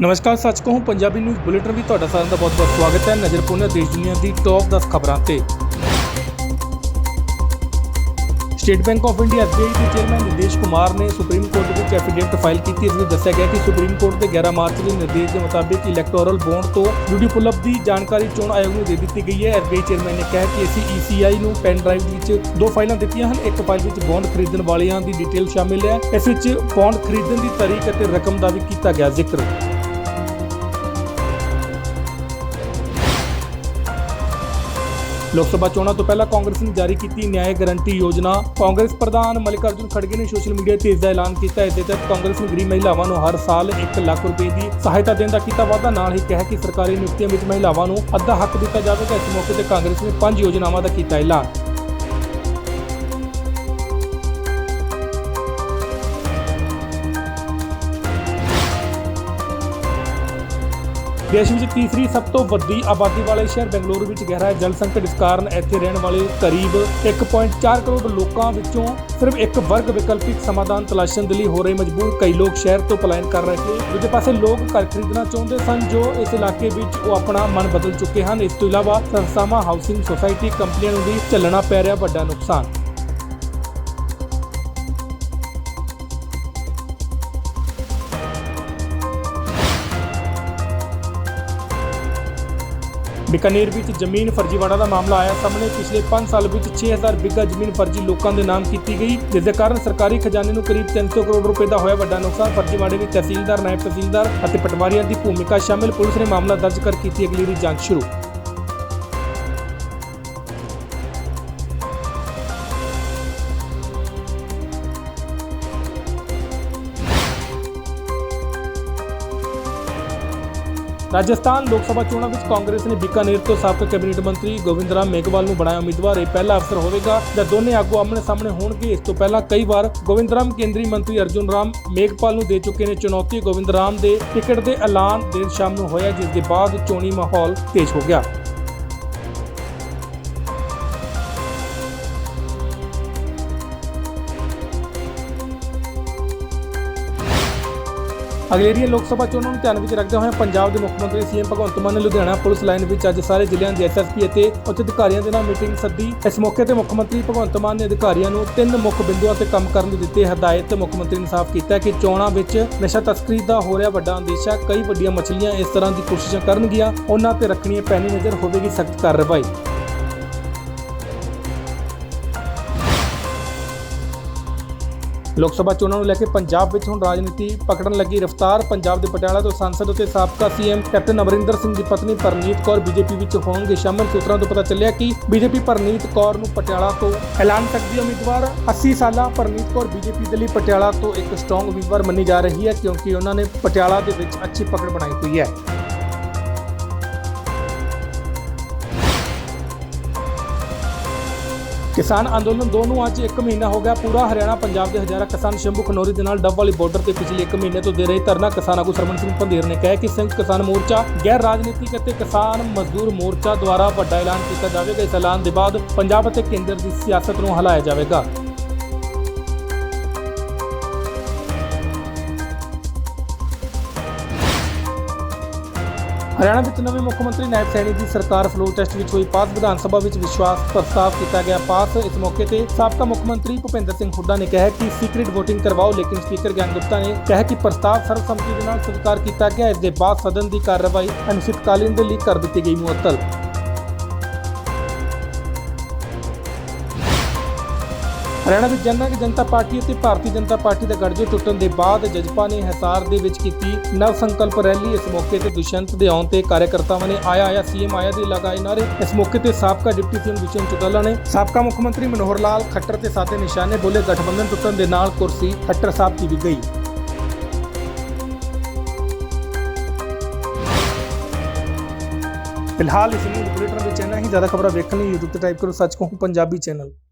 ਨਮਸਕਾਰ, ਸੱਚ ਕਹੂੰ, ਪੰਜਾਬੀ ਨਿਊਜ਼ ਬੁਲੇਟਿਨ ਵੀ ਤੁਹਾਡਾ ਸਾਰਿਆਂ ਦਾ ਬਹੁਤ-ਬਹੁਤ ਸਵਾਗਤ ਹੈ। ਨਜ਼ਰ ਪਾਉਂਦੇ ਦੇਸ਼ ਦੁਨੀਆ ਦੀ ਟੌਪ 10 ਖਬਰਾਂ ਤੇ। State Bank of India SBI ਦੇ ਚੇਅਰਮੈਨ ਨਿਦੇਸ਼ ਕੁਮਾਰ ਨੇ ਸੁਪਰੀਮ ਕੋਰਟ ਵਿੱਚ ਐਫੀਡੇਵਿਟ ਫਾਈਲ ਕੀਤੀ। ਇਸ ਵਿੱਚ ਦੱਸਿਆ ਗਿਆ ਕਿ ਸੁਪਰੀਮ ਕੋਰਟ ਦੇ 11 ਮਾਰਚ ਦੇ ਨਿਰਦੇਸ਼ ਦੇ ਮੁਤਾਬਿਕ ਇਲੈਕਟੋਰਲ ਬੌਂਡ ਤੋਂ ਡਿਊਟੀ ਪੁਲਅਪ ਦੀ ਜਾਣਕਾਰੀ ਚੋਣ ਆਯੋਗ ਨੂੰ ਦੇ ਦਿੱਤੀ ਗਈ ਹੈ। ਐਸਬੀਆਈ ਚੇਅਰਮੈਨ ਨੇ ਕਿਹਾ ਕਿ ਅਸੀਂ ਈਸੀਆਈ ਨੂੰ ਪੈਨ ਡਰਾਈਵ ਵਿੱਚ ਦੋ ਫਾਈਲਾਂ ਦਿੱਤੀਆਂ ਹਨ। ਇੱਕ ਫਾਈਲ ਵਿੱਚ ਬੌਂਡ ਖਰੀਦਣ ਵਾਲਿਆਂ ਦੀ ਡਿਟੇਲ ਸ਼ਾਮਿਲ ਹੈ। ਇਸ ਵਿੱਚ ਬੌਂਡ ਖਰੀਦਣ ਦੀ ਤਾਰੀਖ ਅਤੇ ਰਕਮ ਦਾ ਵੀ ਕੀਤਾ ਗਿਆ ਜ਼ਿਕਰ। ਲੋਕ ਸਭਾ ਚੋਣਾਂ ਤੋਂ ਪਹਿਲਾਂ ਕਾਂਗਰਸ ਨੇ ਜਾਰੀ ਕੀਤੀ ਨਿਆਂ ਗਰੰਟੀ ਯੋਜਨਾ। ਕਾਂਗਰਸ ਪ੍ਰਧਾਨ ਮਲਿਕਾਰਜੁਨ ਖੜਗੇ ਨੇ ਸੋਸ਼ਲ ਮੀਡੀਆ ਤੇ ਇਸ ਦਾ ਐਲਾਨ ਕੀਤਾ। ਇਸ ਦੇ ਤਹਿਤ ਕਾਂਗਰਸ ਨੇ ਗਰੀਬ ਮਹਿਲਾਵਾਂ ਨੂੰ ਹਰ ਸਾਲ 1 ਲੱਖ ਰੁਪਏ ਦੀ ਸਹਾਇਤਾ ਦੇਣ ਦਾ ਕੀਤਾ ਵਾਅਦਾ। ਨਾਲ ਹੀ ਕਿਹਾ ਕਿ ਸਰਕਾਰੀ ਨਿਯੁਕਤੀਆਂ ਵਿੱਚ ਮਹਿਲਾਵਾਂ ਨੂੰ ਅੱਧਾ ਹੱਕ ਦਿੱਤਾ ਜਾਵੇਗਾ। ਇਸ ਮੌਕੇ ਤੇ ਕਾਂਗਰਸ ਨੇ ਪੰਜ ਯੋਜਨਾਵਾਂ ਦਾ ਕੀਤਾ ਐਲਾਨ। ਦੇਸ਼ ਵਿੱਚ ਤੀਸਰੀ ਸਭ ਤੋਂ ਵੱਡੀ ਆਬਾਦੀ ਵਾਲੇ ਸ਼ਹਿਰ ਬੈਂਗਲੁਰੂ ਵਿੱਚ ਗਹਿਰਾ ਜਲ ਸੰਕਟ ਇਸ ਕਾਰਨ ਇੱਥੇ ਰਹਿਣ ਵਾਲੇ ਕਰੀਬ 1.4 ਕਰੋੜ ਲੋਕਾਂ ਵਿੱਚੋਂ ਸਿਰਫ ਇੱਕ ਵਰਗ ਵਿਕਲਪਿਕ ਸਮਾਧਾਨ ਤਲਾਸ਼ਣ ਦੇ ਲਈ ਹੋ ਰਹੇ ਮਜਬੂਰ। ਕਈ ਲੋਕ ਸ਼ਹਿਰ ਤੋਂ ਪਲਾਇਨ ਕਰ ਰਹੇ ਸੀ ਦੂਜੇ ਪਾਸੇ ਲੋਕ ਘਰ ਖਰੀਦਣਾ ਚਾਹੁੰਦੇ ਸਨ, ਜੋ ਇਸ ਇਲਾਕੇ ਵਿੱਚ ਉਹ ਆਪਣਾ ਮਨ ਬਦਲ ਚੁੱਕੇ ਹਨ। ਇਸ ਤੋਂ ਇਲਾਵਾ ਸੰਸਥਾਵਾਂ ਹਾਊਸਿੰਗ ਸੁਸਾਇਟੀ ਕੰਪਨੀਆਂ ਨੂੰ ਵੀ ਝੱਲਣਾ ਪੈ ਰਿਹਾ ਵੱਡਾ ਨੁਕਸਾਨ। ਬਿਕਾਨੇਰ ਵਿੱਚ ਜ਼ਮੀਨ ਫਰਜ਼ੀਵਾੜਾ ਦਾ ਮਾਮਲਾ ਆਇਆ। ਸਾਹਮਣੇ ਪਿਛਲੇ 5 ਸਾਲ ਵਿੱਚ 6000 ਬਿੱਗਾ ਜ਼ਮੀਨ ਫਰਜ਼ੀ ਲੋਕਾਂ ਦੇ ਨਾਮ ਕੀਤੀ ਗਈ ਜਿਸ ਦੇ ਕਾਰਨ ਸਰਕਾਰੀ ਖਜ਼ਾਨੇ ਨੂੰ ਕਰੀਬ 300 ਕਰੋੜ ਰੁਪਏ ਦਾ ਹੋਇਆ ਵੱਡਾ ਨੁਕਸਾਨ। ਫਰਜ਼ੀਵਾੜੇ ਵਿੱਚ ਤਹਿਸੀਲਦਾਰ, ਨਾਇਬ ਤਹਿਸੀਲਦਾਰ ਅਤੇ ਪਟਵਾਰੀਆਂ ਦੀ ਭੂਮਿਕਾ ਸ਼ਾਮਿਲ। ਪੁਲਿਸ ਨੇ ਮਾਮਲਾ ਦਰਜ ਕਰ ਕੀਤੀ। ਅਗਲੇਰੀ ਜਾਂਚ ਸ਼ੁਰੂ। ਰਾਜਸਥਾਨ ਲੋਕ ਸਭਾ ਚੋਣਾਂ ਵਿੱਚ ਕਾਂਗਰਸ ਨੇ ਬੀਕਾਨੇਰ ਤੋਂ ਸਾਬਕਾ ਕੈਬਨਿਟ ਮੰਤਰੀ ਗੋਵਿੰਦ ਰਾਮ ਮੇਘਵਾਲ ਨੂੰ ਬਣਾਇਆ ਉਮੀਦਵਾਰ। ਇਹ ਪਹਿਲਾ ਅਫਸਰ ਹੋਵੇਗਾ ਜਦ ਦੋਨੇ ਆਗੂ ਆਮਣੇ ਸਾਹਮਣੇ ਹੋਣਗੇ। ਇਸ ਤੋਂ ਪਹਿਲਾਂ ਕਈ ਵਾਰ ਗੋਵਿੰਦ ਰਾਮ ਕੇਂਦਰੀ ਮੰਤਰੀ ਅਰਜੁਨ ਰਾਮ ਮੇਘਪਾਲ ਨੂੰ ਦੇ ਚੁੱਕੇ ਨੇ ਚੁਣੌਤੀ। ਗੋਵਿੰਦ ਰਾਮ ਦੇ ਟਿਕਟ ਦੇ ਐਲਾਨ ਦੇਰ ਸ਼ਾਮ ਨੂੰ ਹੋਇਆ, ਜਿਸ ਦੇ ਬਾਅਦ ਚੋਣੀ ਮਾਹੌਲ ਤੇਜ਼ ਹੋ ਗਿਆ। ਅਗਲੇਰੀਆਂ ਲੋਕ ਸਭਾ ਚੋਣਾਂ ਨੂੰ ਧਿਆਨ ਵਿੱਚ ਰੱਖਦੇ ਹੋਏ ਪੰਜਾਬ ਦੇ ਮੁੱਖ ਮੰਤਰੀ ਸੀਐਮ ਭਗਵੰਤ ਮਾਨ ਨੇ ਲੁਧਿਆਣਾ ਪੁਲਿਸ ਲਾਈਨ ਵਿੱਚ ਅੱਜ ਸਾਰੇ ਜ਼ਿਲ੍ਹਿਆਂ ਦੇ ਐਸਐਸਪੀ ਅਤੇ ਉੱਚ ਅਧਿਕਾਰੀਆਂ ਦੇ ਨਾਲ ਮੀਟਿੰਗ ਸੱਦੀ। ਇਸ ਮੌਕੇ ਤੇ ਮੁੱਖ ਮੰਤਰੀ ਭਗਵੰਤ ਮਾਨ ਨੇ ਅਧਿਕਾਰੀਆਂ ਨੂੰ ਤਿੰਨ ਮੁੱਖ ਬਿੰਦੂਆਂ ਤੇ ਕੰਮ ਕਰਨ ਦੀ ਦਿੱਤੀ ਹਦਾਇਤ। ਮੁੱਖ ਮੰਤਰੀ ਨੇ ਸਾਫ਼ ਕੀਤਾ ਕਿ ਚੋਣਾਂ ਵਿੱਚ ਨਸ਼ਾ ਤਸਕਰੀ ਦਾ ਹੋ ਰਿਹਾ ਵੱਡਾ ਅੰਦੇਸ਼ਾ ਕਈ ਵੱਡੀਆਂ ਮਛਲੀਆਂ ਇਸ ਤਰ੍ਹਾਂ ਦੀ ਕੋਸ਼ਿਸ਼ਾਂ ਕਰਨਗੀਆਂ। ਉਹਨਾਂ ਤੇ ਰੱਖਣੀ ਪੈਣੀ ਨਜ਼ਰ ਹੋਵੇਗੀ ਸਖਤ ਕਾਰਵਾਈ। ਲੋਕ ਸਭਾ ਚੋਣਾਂ ਨੂੰ ਲੈ ਕੇ ਪੰਜਾਬ ਵਿੱਚ ਹੁਣ ਰਾਜਨੀਤੀ ਪਕੜਨ ਲੱਗੀ ਰਫ਼ਤਾਰ। ਪੰਜਾਬ ਦੇ ਪਟਿਆਲਾ ਤੋਂ ਸੰਸਦ ਅਤੇ ਸਾਬਕਾ ਸੀਐਮ ਕੈਪਟਨ ਅਮਰਿੰਦਰ ਸਿੰਘ ਦੀ ਪਤਨੀ ਪਰਨੀਤ ਕੌਰ ਬੀਜੇਪੀ ਵਿੱਚ ਹੋਣਗੇ ਸ਼ਾਮਲ। ਸੂਤਰਾਂ ਤੋਂ ਪਤਾ ਚੱਲਿਆ ਕਿ ਬੀਜੇਪੀ ਪਰਨੀਤ ਕੌਰ ਨੂੰ ਪਟਿਆਲਾ ਤੋਂ ਐਲਾਨ ਸਕਦੀ ਹੈ ਉਮੀਦਵਾਰ 80 ਸਾਲਾ ਪਰਨੀਤ ਕੌਰ ਬੀਜੇਪੀ ਦੇ ਲਈ ਪਟਿਆਲਾ ਤੋਂ ਇੱਕ ਸਟਰੋਂਗ ਉਮੀਦਵਾਰ ਮੰਨੀ ਜਾ ਰਹੀ ਹੈ, ਕਿਉਂਕਿ ਉਹਨਾਂ ਨੇ ਪਟਿਆਲਾ ਦੇ ਵਿੱਚ ਅੱਛੀ ਪਕੜ ਬਣਾਈ ਹੋਈ ਹੈ। ਕਿਸਾਨ ਅੰਦੋਲਨ ਦੋਨੋਂ ਅੱਜ 1 ਮਹੀਨਾ ਹੋ ਗਿਆ। ਪੂਰਾ ਹਰਿਆਣਾ, ਪੰਜਾਬ ਦੇ ਹਜ਼ਾਰਾਂ ਕਿਸਾਨ ਸ਼ੰਭੂ ਖਨੌਰੀ ਦੇ ਨਾਲ ਡੱਬ ਵਾਲੀ ਬਾਰਡਰ ਤੇ ਪਿਛਲੇ 1 ਮਹੀਨੇ ਤੋਂ ਦੇ ਰਹੇ ਧਰਨਾ ਕਿਸਾਨ ਆਗੂ ਸਰਵਣ ਸਿੰਘ ਪੰਧੇਰ ਨੇ ਕਿਹਾ ਕਿ ਸੰਯੁਕਤ ਕਿਸਾਨ ਮੋਰਚਾ, ਗੈਰ ਰਾਜਨੀਤਿਕ ਅਤੇ ਕਿਸਾਨ ਮਜ਼ਦੂਰ ਮੋਰਚਾ ਦੁਆਰਾ ਵੱਡਾ ਐਲਾਨ ਕੀਤਾ ਜਾਵੇਗਾ। ਇਸ ਐਲਾਨ ਦੇ ਬਾਅਦ ਪੰਜਾਬ ਅਤੇ ਕੇਂਦਰ ਦੀ ਸਿਆਸਤ ਨੂੰ ਹਿਲਾਇਆ ਜਾਵੇਗਾ। ਹਰਿਆਣਾ ਵਿੱਚ ਨਵੇਂ ਮੁੱਖ ਮੰਤਰੀ ਨਾਇਬ ਸੈਣੀ ਦੀ ਸਰਕਾਰ ਫਲੋਰ ਟੈਸਟ ਵਿੱਚ ਹੋਈ ਪਾਸ, ਵਿਧਾਨ ਸਭਾ ਵਿੱਚ ਵਿਸ਼ਵਾਸ ਪ੍ਰਸਤਾਵ ਕੀਤਾ ਗਿਆ ਪਾਸ। ਇਸ ਮੌਕੇ ਤੇ ਸਾਬਕਾ ਮੁੱਖ ਮੰਤਰੀ ਭੁਪਿੰਦਰ ਸਿੰਘ ਹੁੱਡਾ ਨੇ ਕਿਹਾ ਕਿ ਸੀਕ੍ਰੀਟ VOTING ਕਰਵਾਓ, ਲੇਕਿਨ ਸਪੀਕਰ ਗਿਆਨ ਗੁਪਤਾ ਨੇ ਕਿਹਾ ਕਿ ਪ੍ਰਸਤਾਵ ਸਰਬਸੰਮਤੀ ਦੇ ਨਾਲ ਸਵੀਕਾਰ ਕੀਤਾ ਗਿਆ, ਇਸ ਦੇ ਬਾਅਦ ਸਦਨ ਦੀ ਕਾਰਵਾਈ ਅਨਿਸ਼ਚਿਤਕਾਲੀਨ ਦੇ ਲਈ ਕਰ ਦਿੱਤੀ ਗਈ ਮੁਅੱਤਲ। ਹਰਿਆਣਾ ਵਿੱਚ ਜਨਨਾਯਕ ਜਨਤਾ ਪਾਰਟੀ ਅਤੇ ਭਾਰਤੀ ਜਨਤਾ ਪਾਰਟੀ ਦਾ ਗੱਠਜੋੜ ਟੁੱਟਣ ਦੇ ਬਾਅਦ ਜਜਪਾ ਨੇ ਹਿਸਾਰ ਦੇ ਵਿੱਚ ਕੀਤੀ ਨਵ ਸੰਕਲਪ ਰੈਲੀ। ਇਸ ਮੌਕੇ ਤੇ ਦੁਸ਼ਯੰਤ ਦੇ ਆਉਣ ਤੇ ਕਾਰਜਕਰਤਾਵਾਂ ਨੇ ਆਇਆ ਆਇਆ, ਸੀਐਮ ਆਇਆ ਦੇ ਲਗਾਏ ਨਾਰੇ ਇਸ ਮੌਕੇ ਤੇ ਸਾਬਕਾ ਡਿਪਟੀ ਸੀਐਮ ਦੁਸ਼ਯੰਤ ਚੌਟਾਲਾ ਨੇ ਸਾਬਕਾ ਮੁੱਖ ਮੰਤਰੀ ਮਨੋਹਰ ਲਾਲ, ਖੱਟਰ ਤੇ ਸਾਥੇ ਨਿਸ਼ਾਨੇ ਬੋਲੇ। ਗਠਬੰਧਨ ਟੁੱਟਣ ਦੇ ਨਾਲ ਕੁਰਸੀ ਖੱਟਰ ਸਾਹਿਬ ਦੀ ਵੀ ਗਈ। ਫਿਲਹਾਲ ਇਸ ਨੂੰ ਬੁਲੇਟਿਨ ਵਿੱਚ ਇੰਨਾ ਹੀ ਜ਼ਿਆਦਾ ਖਬਰਾਂ ਵੇਖਣ ਲਈ YouTube ਤੇ ਟਾਈਪ ਕਰੋ ਸੱਚ ਕਹੂੰ ਪੰਜਾਬੀ ਚੈਨਲ।